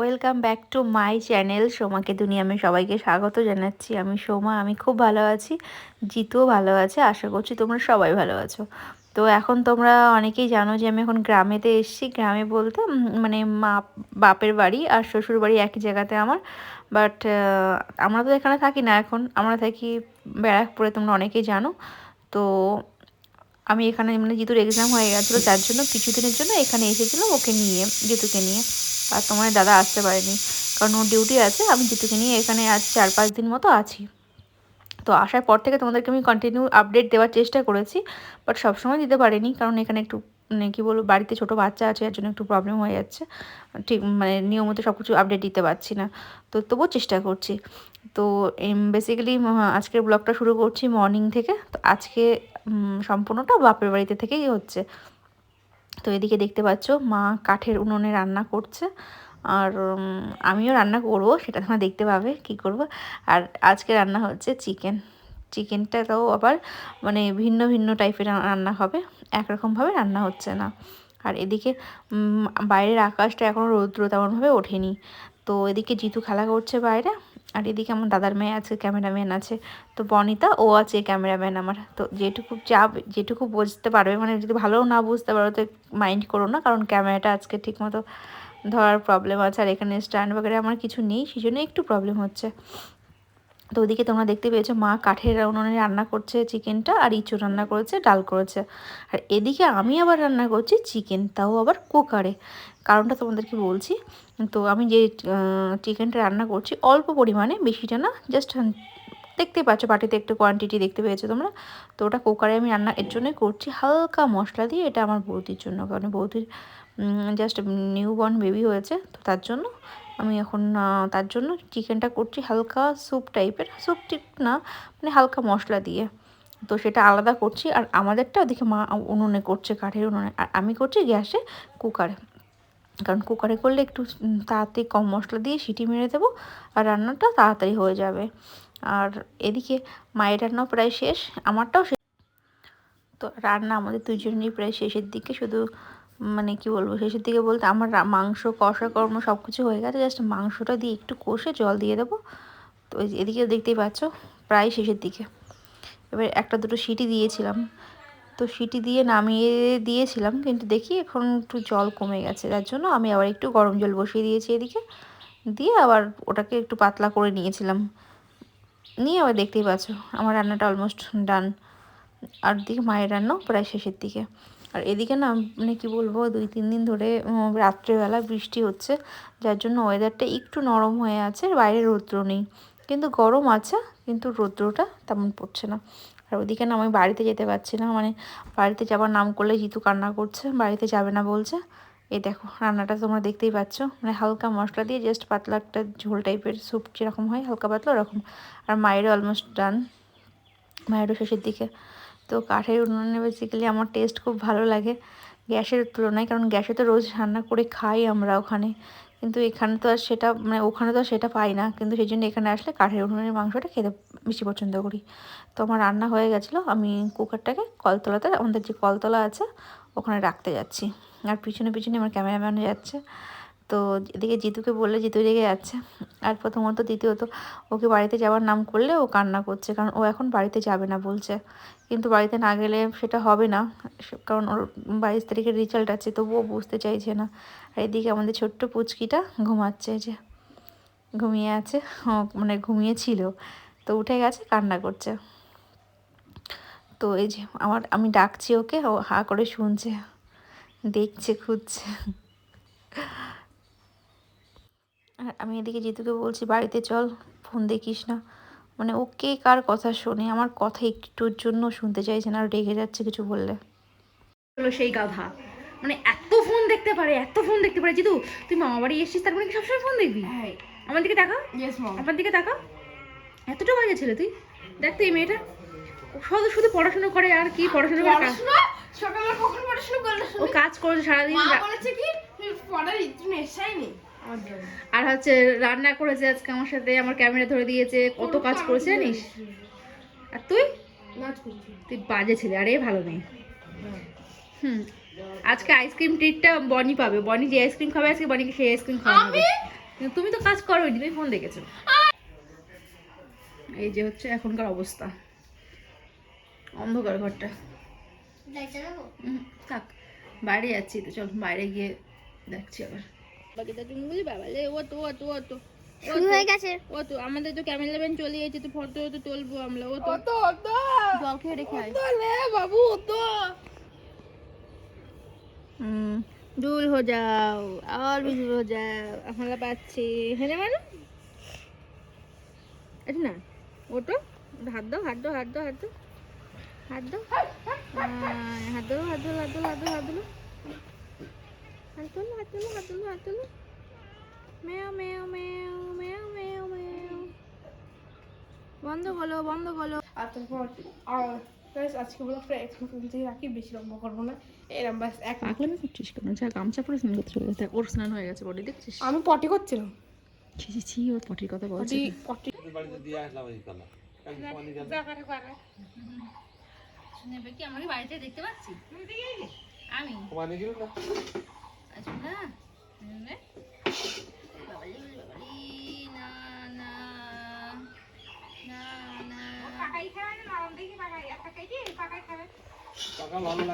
Welcome back to my channel সোমাকে দুনিয়া। আমি সবাইকে স্বাগত জানাচ্ছি। আমি সোমা, আমি খুব ভালো আছি। জিতুও ভালো আছে। আশা করছি তোমরা সবাই ভালো আছো। তো এখন তোমরা অনেকেই জানো যে আমি এখন গ্রামেতে এসেছি। গ্রামে বলতে মানে মা, বাপের বাড়ি আর শ্বশুর বাড়ি একই জায়গাতে আমার। বাট আমরা তো এখানে থাকি না এখন। আমরা থাকি ব্যারাকপুরে, তোমরা অনেকেই জানো। তো আমি এখানে মানে জিতুর এক্সাম হয়ে গেছিল যার জন্য কিছুদিনের জন্য এখানে এসেছিলাম ওকে নিয়ে, জিতুকে নিয়ে। আর তোমার দাদা আসতে পারেনি। কারণ ওর ডিউটি আছে, আমি জিতুকে নিয়ে এখানে আজ চার পাঁচ দিন মতো আছি। তো আসার পর থেকে তোমাদেরকে আমি কন্টিনিউ আপডেট দেওয়ার চেষ্টা করেছি বাট সবসময় দিতে পারিনি, কারণ এখানে একটু মানে কী বলব, বাড়িতে ছোটো বাচ্চা আছে, এর জন্য একটু প্রবলেম হয়ে যাচ্ছে। ঠিক মানে নিয়মিত সব কিছু আপডেট দিতে পারছি না, তো তবুও চেষ্টা করছি। তো বেসিক্যালি আজকের ব্লগটা শুরু করছি মর্নিং থেকে, তো আজকে সম্পূর্ণটা বাপের বাড়িতে থেকেই হচ্ছে। তো এদিকে দেখতে পাচ্ছ, মা কাঠের উনুনে রান্না করছে আর আমিও রান্না করব, সেটা তোমরা দেখতে পাবে কি করব। আর আজকে রান্না হচ্ছে চিকেন। চিকেনটা তাও আবার মানে ভিন্ন ভিন্ন টাইপের রান্না হবে, একরকমভাবে রান্না হচ্ছে না। আর এদিকে বাইরের আকাশটা এখনও রৌদ্র তেমনভাবে ওঠেনি। তো এদিকে জিতু খেলা করছে বাইরে, আর এদিকে আমার দাদার মেয়ে আছে, ক্যামেরাম্যান আছে। তো বনিতা, ও আছে ক্যামেরাম্যান আমার। তো যেটুকু যা যেটুকু বুঝতে পারবে মানে যদি ভালোও না বুঝতে পারো, তো মাইন্ড করো না, কারণ ক্যামেরাটা আজকে ঠিকমতো ধরার প্রবলেম আছে আর এখানে স্ট্যান্ড বগেরে আমার কিছু নেই সেই জন্য একটু প্রবলেম হচ্ছে। তো ওদিকে তোমরা দেখতে পেয়েছ, মা কাঠের উনুনে রান্না করছে চিকেনটা আর ইঁচু রান্না করেছে, ডাল করেছে। আর এদিকে আমি আবার রান্না করছি চিকেন তাও আবার কুকারে। কারণটা তোমাদেরকে বলছি, তো আমি যে চিকেনটা রান্না করছি অল্প পরিমাণে, বেশিটা না জাস্ট দেখতে পাচ্ছ, বাটিতে একটু কোয়ান্টিটি দেখতে পেয়েছ তোমরা। তো ওটা কুকারে আমি রান্না, এর জন্যই করছি হালকা মশলা দিয়ে, এটা আমার বৌদির জন্য, কারণ বৌদির জাস্ট নিউ বর্ন বেবি হয়েছে, তো তার জন্য আমি এখন তার জন্য চিকেনটা করছি হালকা স্যুপ টাইপের স্যুপ টিপ না মানে হালকা মশলা দিয়ে। তো সেটা আলাদা করছি, আর আমাদেরটা ওদিকে মা উনুনে করছে, কাঠের উনুনে। আর আমি করছি গ্যাসে কুকারে কারণ কুকারে করলে একটু তাড়াতাড়ি কম মশলা দিয়ে সিটি মেরে দেবো, আর রান্নাটা তাড়াতাড়ি হয়ে যাবে। আর এদিকে মায়ের রান্নাও প্রায় শেষ, আমারটাও তো রান্না আমাদের দুজনেরই প্রায় শেষের দিকে, শুধু মানে কি বলব, শেষের দিকে বলতে আমার মাংস, কষা, কর্ম সব কিছু হয়ে গেছে জাস্ট মাংসটা দিয়ে একটু কষে জল দিয়ে দেবো। তো এদিকে দেখতেই পাচ্ছ, প্রায় শেষের দিকে। এবার একটা দুটো সিটি দিয়েছিলাম। তো সিটি দিয়ে নামিয়ে দিয়েছিলাম, কিন্তু দেখি এখন একটু জল কমে গেছে। যার জন্য আমি আবার একটু গরম জল বসিয়ে দিয়েছি এদিকে। দিয়ে আবার ওটাকে একটু পাতলা করে নিয়েছিলাম। নিয়ে আবার দেখতেই পাচ্ছ, আমার রান্নাটা অলমোস্ট ডান আর দিকে মায়ের রান্নাও প্রায় শেষের দিকে। আর এদিকে না মানে কি বলব, দুই, তিন দিন ধরে রাত্রেবেলা বৃষ্টি হচ্ছে, যার জন্য ওয়েদারটা একটু নরম হয়ে আছে বাইরে রৌদ্র নেই। কিন্তু গরম আছে, কিন্তু রৌদ্রটা তেমন পড়ছে না। আর ওদিকে না, আমি বাড়িতে যেতে পারছি না মানে বাড়িতে যাবার নাম করলে জিতু কান্না করছে, বাড়িতে যাবে না বলছে। এই দেখো, রান্নাটা তোমরা দেখতেই পাচ্ছ। মানে হালকা মশলা দিয়ে জাস্ট পাতলা একটা ঝোল টাইপের স্যুপ যেরকম হয়, হালকা পাতলা ওরকম। আর মায়েরও অলমোস্ট ডান মায়েরও শেষের দিকে। তো কাঠের উনুনে বেসিক্যালি আমার টেস্ট খুব ভালো লাগে গ্যাসের তুলনায়, কারণ গ্যাসে তো রোজ রান্না করে খাই আমরা ওখানে। কিন্তু এখানে তো আর সেটা মানে ওখানে তো আর সেটা পাই না। কিন্তু সেই জন্য এখানে আসলে কাঠের উনুনের মাংসটা খেতে বেশি পছন্দ করি। তো আমার রান্না হয়ে গেছিল, আমি কুকারটাকে কলতলাতে, আমাদের যে কলতলা আছে, ওখানে রাখতে যাচ্ছি। আর পিছনে পিছনে আমার ক্যামেরাম্যানও যাচ্ছে। তো এদিকে জিতুকে বললে, জিতু রেগে যাচ্ছে। আর প্রথমত দ্বিতীয়ত, ওকে বাড়িতে যাওয়ার নাম করলে ও কান্না করছে, কারণ ও এখন বাড়িতে যাবে না বলছে। কিন্তু বাড়িতে না গেলে সেটা হবে না কারণ ওর বাইশ তারিখের রেজাল্ট আছে, তবুও বুঝতে চাইছে না। আর এদিকে আমাদের ছোট্ট পুচকিটা ঘুমাচ্ছে যে ঘুমিয়ে আছে মানে ঘুমিয়েছিল, তো উঠে গেছে, কান্না করছে। তো এই যে, আমার, আমি ডাকছি ওকে, ও হা করে শুনছে, দেখছে, খুঁজছে আর আমি এদিকে জিতুকে বলছি বাড়িতে চল ফোন দেখিস না। মানে ও কে কার কথা শোনে? আমার কথা একটুর জন্য শুনতে চাইছে না আর রেগে যাচ্ছে কিছু বললে। হলো সেই গাধা। মানে এত ফোন দেখতে পারে এত ফোন দেখতে পারে। জিতু তুই মামা বাড়ি এসেছিস তার মানে কি সবসময় ফোন দেখবি? আমার দিকে তাকা মম আমার দিকে তাকা এতটা বাজে ছেলে তুই? দেখ তো এই মেয়েটা। শুধু শুধু পড়াশোনা করে আর কি পড়াশোনা করে পড়াশোনা? সকালে কখন পড়াশোনা করলে ও কাজ করেছে সারাদিন। মা বলেছে কি তুই পড়ার ইচ্ছু নেশাই নেই। আর হচ্ছে রান্না করেছে আজকে আমার সাথে আমার ক্যামেরা ধরে দিয়েছে কত কাজ করেছে জানিস? আর তুই? তুই বাজে ছেলে আরে ভালো নেই হুম আজকে আইসক্রিম ট্রিটটা বনি পাবে। বনি যে আইসক্রিম খাবে আজকে বনিকে সেই আইসক্রিম খাওয়া হবে। কিন্তু তুমি তো কাজ করো তুমি ফোন দেখেছ। এই যে হচ্ছে এখনকার অবস্থা। অন্ধকার ঘরটা। থাক বাইরে যাচ্ছি তো চল বাইরে গিয়ে দেখছি আবার। তুমি বাবা লে ও তো ও তো ও তো। আমাদের তো ক্যামেরা চলে গেছে তো ফটো তো তুলবো আমরা ও তো। তো হয়ে যাও আর বেশি হয়ে যাও আমরা পাচ্ছি। হ্যাঁ মানু? আচ্ছা না ওটো হাত দাও হাত দাও হাত দো হাত দো হাত দো হাত দো হাত দো হাত দো হাত দাও হাত দাও। হাত তোলো হাত তোলো হাত তোলো হাত তোলো মেও মেও মেও মেও বন্ধ করো বন্ধ করো। আর তারপর আজকে এখন পর্যন্তই রাখি বেশি লম্বা করব না। এরম বাস এক পাগলামি করছিস কেন? যা গামছা পরে স্নান করতে চলে ওর স্নান হয়ে গেছে বডি দেখছিস? আমি পটি করছিলাম। ছি ছি ছি ওর পটির কথা বলছে। পটি পটি নেবে কি আমরা কি? বাড়িতে দেখতে পাচ্ছি আমি আচ্ছা না।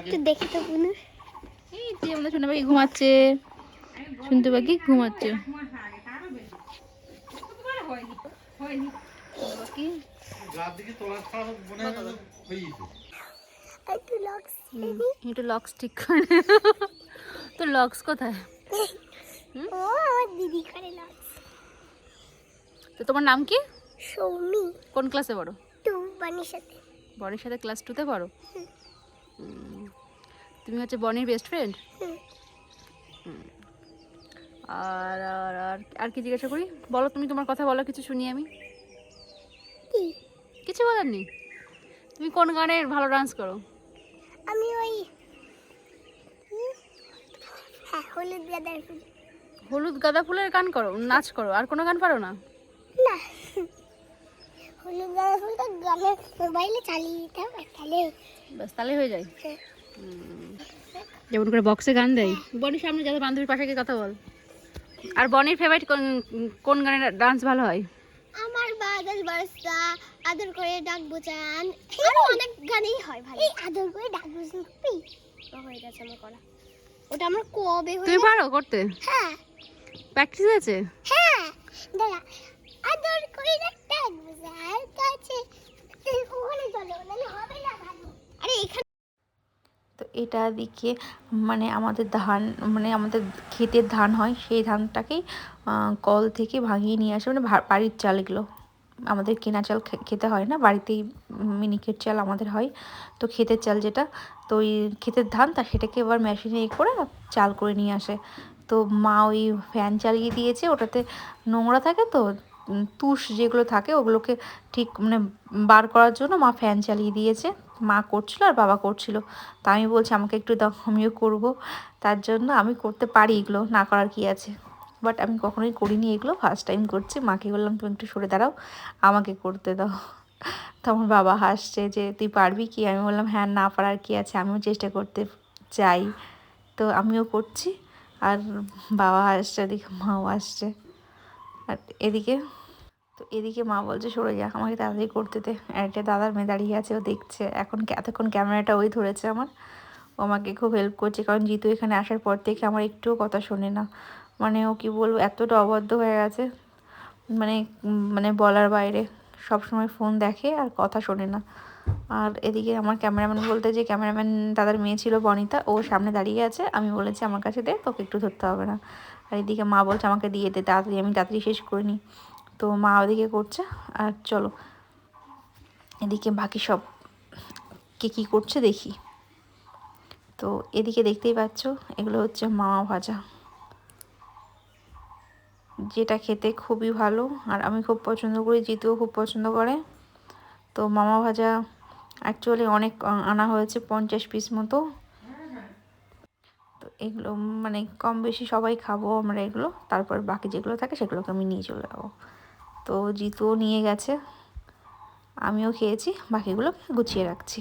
একটু দেখি তো পুনু এই যে আমাদের শুনে পাখি ঘুমাচ্ছে। শুনতে পাখি ঘুমাচ্ছে। একটু লক্স ঠিক করে। তোর লক্স কোথায়? ও আমার দিদি করে লক্স। তো তোমার নাম কি? সৌমি। কোন ক্লাসে পড়ো? টু বানির সাথে। বনির সাথে ক্লাস টুতে পড়ো? তুমি হচ্ছে বনির বেস্ট ফ্রেন্ড আর আর আর আর কি জিজ্ঞাসা করি? বলো তুমি তোমার কথা বলো কিছু শুনি আমি। কিছু বলার নেই। তুমি কোন গানের ভালো ডান্স করো? আমি ওই হলুদ গাদার ফুল। হলুদ গাঁদা ফুলের গান করো নাচ করো আর কোনো গান পারো না? না। হলুদ গাদার ফুলটা গানের মোবাইলে চালিয়ে দিতে হবে তাহলে ব্যাস তাহলে হয়ে যায়। হ্যাঁ। যেমন করে বক্সে গান দেয়। বনির সামনে যাদের বান্ধবীর পাশে গিয়ে কথা বল। আর বনির ফেভারিট কোন কোন গানের ডান্স ভালো হয়? আমার বাদল বর্ষা আদর করে ডাকবো চান আরও অনেক গানেই হয় ভালো। এই আদর করে ডাকবো চান হয়ে গেছে আমার করা। ওটা আমার কবে তুমি পারো করতে? হ্যাঁ। প্র্যাকটিস আছে? হ্যাঁ। দাদা আদর করে কাছে। ওখানে চলো নাহলে হবে না ভালো। আরে এখানে তো এটা দিকে মানে আমাদের ধান মানে আমাদের ক্ষেতের ধান হয় সেই ধানটাকেই কল থেকে ভাঙিয়ে নিয়ে আসে মানে বাড়ির চাল এগুলো আমাদের কেনা চাল খেতে হয় না। বাড়িতেই মিনিকেট চাল আমাদের হয়। তো ক্ষেতের চাল যেটা, তো ওই ক্ষেতের ধান তা সেটাকে এবার মেশিনে এ করে চাল করে নিয়ে আসে। তো মা ওই ফ্যান চালিয়ে দিয়েছে, ওটাতে নোংরা থাকে তো তুষ যেগুলো থাকে ওগুলোকে ঠিক মানে বার করার জন্য মা ফ্যান চালিয়ে দিয়েছে। মা করছিল আর বাবা করছিল। তা আমি বলছি আমাকে একটু দাও, আমিও করব। তার জন্য আমি করতে পারি এগুলো, না করার কি আছে? বাট আমি কখনোই করিনি এগুলো। ফার্স্ট টাইম করছি। মাকে বললাম, তুমি একটু সরে দাঁড়াও। আমাকে করতে দাও। তো আমার বাবা হাসছে যে, তুই পারবি কি? আমি বললাম হ্যাঁ না পারার কি আছে? আমিও চেষ্টা করতে চাই। তো আমিও করছি। আর বাবা হাসছে, এদিকে মাও আসছে আর এদিকে, তো এদিকে মা বলছে, সরে যা, আমাকে তাড়াতাড়ি করতে দে। আর দাদার মেয়ে দাঁড়িয়ে আছে, ও দেখছে। এখন এতক্ষণ ক্যামেরাটা ওই ধরেছে আমার। ও আমাকে খুব হেল্প করছে, কারণ জিতু এখানে আসার পর থেকে আমার একটুও কথা শোনে না। মানে ও কি বলব, এতটা অবাধ্য হয়ে গেছে। মানে মানে বলার বাইরে। সব সময় ফোন দেখে আর কথা শোনে না। আর এদিকে আমার ক্যামেরাম্যান বলতে যে ক্যামেরাম্যান দাদার মেয়ে ছিল বনিতা, ও সামনে দাঁড়িয়ে আছে। আমি বলেছি, আমার কাছে দে, তোকে একটু ধরতে হবে না। আর এদিকে মা বলছে, আমাকে দিয়ে দে, তাড়াতাড়ি, আমি তাড়াতাড়ি শেষ করে নিই। তো মা ওদিকে করছে, আর চলো। এদিকে বাকি সব কে কী করছে দেখি। তো এদিকে দেখতেই পাচ্ছ, এগুলো হচ্ছে মামা ভাজা। যেটা খেতে খুবই ভালো, আর আমি খুব পছন্দ করি, জিতুও খুব পছন্দ করে। তো মামা ভাজা অ্যাকচুয়ালি অনেক আনা হয়েছে পঞ্চাশ পিস মতো। তো এগুলো মানে কম বেশি সবাই খাব আমরা এগুলো, তারপর বাকি যেগুলো থাকে সেগুলোকে আমি নিয়ে চলে যাব। তো জিতুও নিয়ে গেছে, আমিও খেয়েছি, বাকিগুলোকে গুছিয়ে রাখছি।